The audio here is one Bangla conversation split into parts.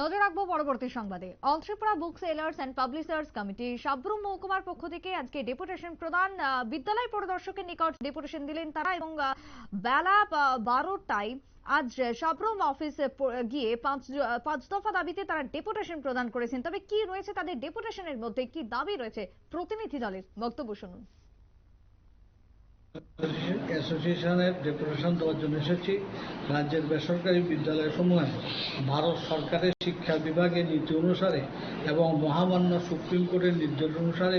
নজর রাখব পরবর্তী সংবাদে। All Tripura book sellers and publishers committee Sabroom মহকুমার পক্ষ থেকে আজকে ডেপুটেশন প্রদান বিদ্যালয় পরিদর্শকের নিকট ডেপুটেশন দিলেন তারা এবং বেলা বারোটায় আজ সাবরুম অফিসে গিয়ে পাঁচ পাঁচ দফা দাবিতে তারা ডেপুটেশন প্রদান করেছেন। তবে কি রয়েছে তাদের ডেপুটেশনের মধ্যে? কি দাবি রয়েছে? প্রতিনিধি দলের বক্তব্য শুনুন। অ্যাসোসিয়েশনের ডেপুটেশন দেওয়ার জন্য এসেছি। রাজ্যের বেসরকারি বিদ্যালয়সমূহে ভারত সরকারের শিক্ষা বিভাগের নীতি অনুসারে এবং মহামান্য সুপ্রিম কোর্টের নির্দেশ অনুসারে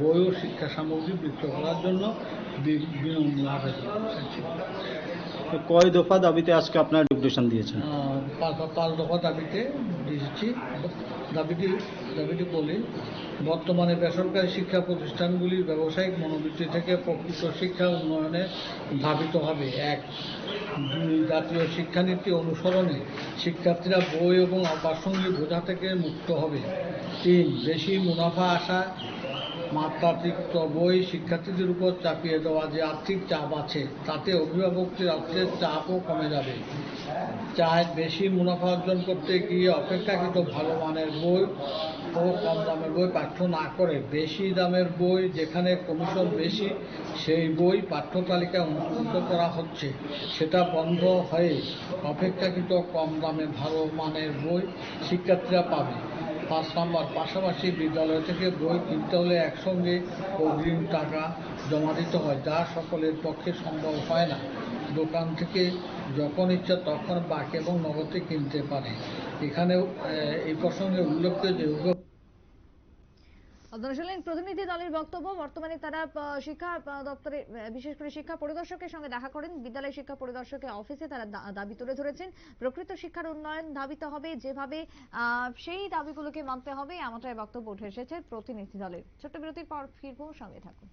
বই ও শিক্ষা সামগ্রী বিক্রয় করার জন্য কয় দফা দাবিতে আজকে আপনার ডেপুটেশন দিয়েছেন পাঁচ দফা দাবিতে দিয়েছি। দাবিটি দাবিটি বলি, বর্তমানে বেসরকারি শিক্ষা প্রতিষ্ঠানগুলি ব্যবসায়িক মনোবৃত্তি থেকে প্রকৃত শিক্ষা উন্নয়নে ধাবিত হবে। এক, দুই, জাতীয় শিক্ষানীতি অনুসরণে শিক্ষার্থীরা বই এবং অপ্রাসঙ্গিক বোঝা থেকে মুক্ত হবে। তিন, বেশি মুনাফা আসা মাত্রাতিরিক্ত বই শিক্ষার্থীদের উপর চাপিয়ে দেওয়া যে আর্থিক চাপ আছে, তাতে অভিভাবকদের অর্থের চাপও কমে যাবে। চায় বেশি মুনাফা অর্জন করতে গিয়ে অপেক্ষাকৃত ভালো মানের বই ও কম দামের বই পাঠ্য না করে বেশি দামের বই যেখানে কমিশন বেশি, সেই বই পাঠ্য তালিকায় অন্তর্ভুক্ত করা হচ্ছে। সেটা বন্ধ হয়ে অপেক্ষাকৃত কম দামে ভালো মানের বই শিক্ষার্থীরা পাবে। পাঁচ নম্বর পাশাপাশি বিদ্যালয় থেকে বই কিনতে হলে একসঙ্গে অগ্রিম টাকা জমা দিতে হয় যা সকলের পক্ষে সম্ভব হয় না। দোকান থেকে যখন ইচ্ছা তখন বাকি এবং নগদে কিনতে পারে। এখানেও আহ, এই প্রসঙ্গে উল্লেখ্য যে শুনলেন প্রতিনিধি দলের বক্তব্য, বর্তমানে তারা শিক্ষা দপ্তরে বিশেষ করে শিক্ষা পরিদর্শকের সঙ্গে দেখা করেন। বিদ্যালয় শিক্ষা পরিদর্শকের অফিসে তারা দাবি তুলে ধরেছেন। প্রকৃত শিক্ষার উন্নয়ন দাবিতে হবে যেভাবে সেই দাবিগুলোকে মানতে হবে, এমনটাই বক্তব্য উঠে এসেছে প্রতিনিধি দলের। ছোট্ট বিরতির পর ফিরবো, সঙ্গে থাকুন।